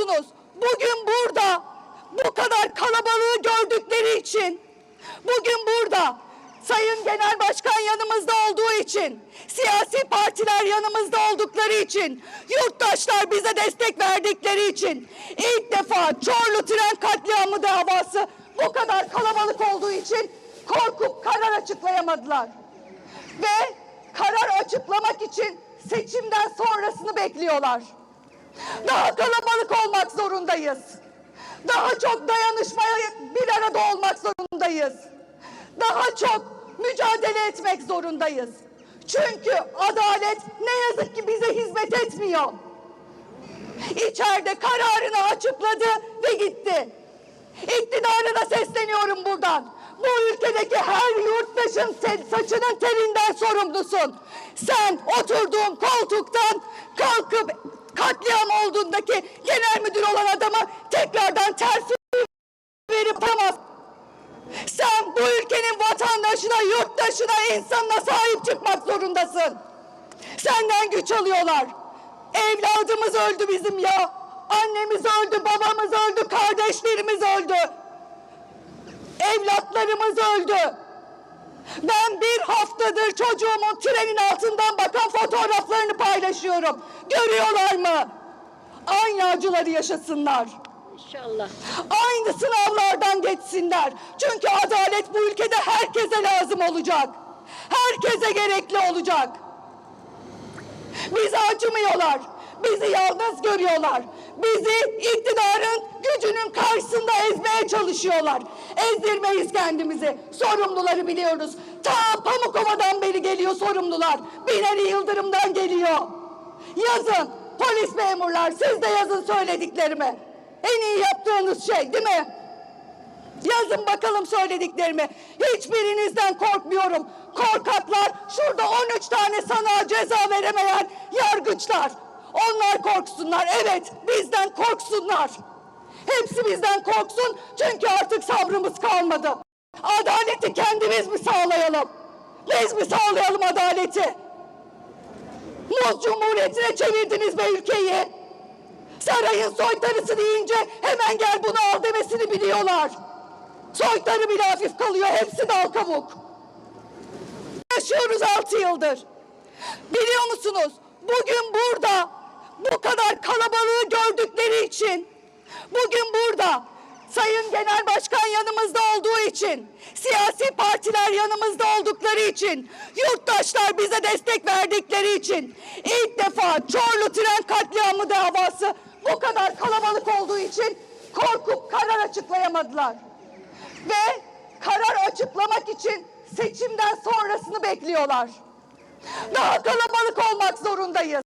musunuz? Bugün burada bu kadar kalabalığı gördükleri için, bugün burada Sayın Genel Başkan yanımızda olduğu için, siyasi partiler yanımızda oldukları için, yurttaşlar bize destek verdikleri için, ilk defa Çorlu tren katliamı davası bu kadar kalabalık olduğu için korkup karar açıklayamadılar. Ve karar açıklamak için seçimden sonrasını bekliyorlar. Daha kalabalık olmak zorundayız. Daha çok dayanışmaya bir arada olmak zorundayız. Daha çok mücadele etmek zorundayız. Çünkü adalet ne yazık ki bize hizmet etmiyor. İçeride kararını açıkladı ve gitti. İktidarına sesleniyorum buradan. Bu ülkedeki her yurttaşın saçının telinden sorumlusun. Sen oturduğun koltuktan kalkıp katliam olduğundaki genel müdür olan adamı tekrardan terfi verip tamam. Sen bu ülkenin vatandaşına, yurttaşına, insanına sahip çıkmak zorundasın. Senden güç alıyorlar. Evladımız öldü bizim ya. Annemiz öldü, babamız öldü, kardeşlerimiz öldü. Evlatlarımız öldü. Ben bir haftadır çocuğumun trenin altından bakan fotoğraflarını paylaşıyorum. Görüyorlar mı? Aynı acıları yaşasınlar. İnşallah. Aynı sınavlardan geçsinler. Çünkü adalet bu ülkede herkese lazım olacak. Herkese gerekli olacak. Bizi acımıyorlar. Bizi yalnız görüyorlar. Bizi iktidarın gücünün karşısında ezmeye çalışıyorlar. Ezdirmeyiz kendimizi. Sorumluları biliyoruz. Ta Pamukova'dan beri geliyor sorumlular. Binali Yıldırım'dan geliyor. Yazın polis memurlar siz de yazın söylediklerimi. En iyi yaptığınız şey değil mi? Yazın bakalım söylediklerimi. Hiçbirinizden korkmuyorum. Korkaklar şurada 13 tane sana ceza veremeyen yargıçlar. Onlar korksunlar. Evet bizden korksunlar. Hepsi bizden korksun sabrımız kalmadı. Adaleti kendimiz mi sağlayalım? Biz mi sağlayalım adaleti? Muz Cumhuriyeti'ne çevirdiniz be ülkeyi. Sarayın soytarısı deyince hemen gel bunu al demesini biliyorlar. Soytarı bile hafif kalıyor. Hepsi dal kabuk. Yaşıyoruz altı yıldır. Biliyor musunuz? Bugün burada bu kadar kalabalığı gördükleri için bugün burada Sayın Genel Başkan yanımızda olduğu için, siyasi partiler yanımızda oldukları için, yurttaşlar bize destek verdikleri için, ilk defa Çorlu tren katliamı davası bu kadar kalabalık olduğu için korkup karar açıklayamadılar. Ve karar açıklamak için seçimden sonrasını bekliyorlar. Daha kalabalık olmak zorundayız.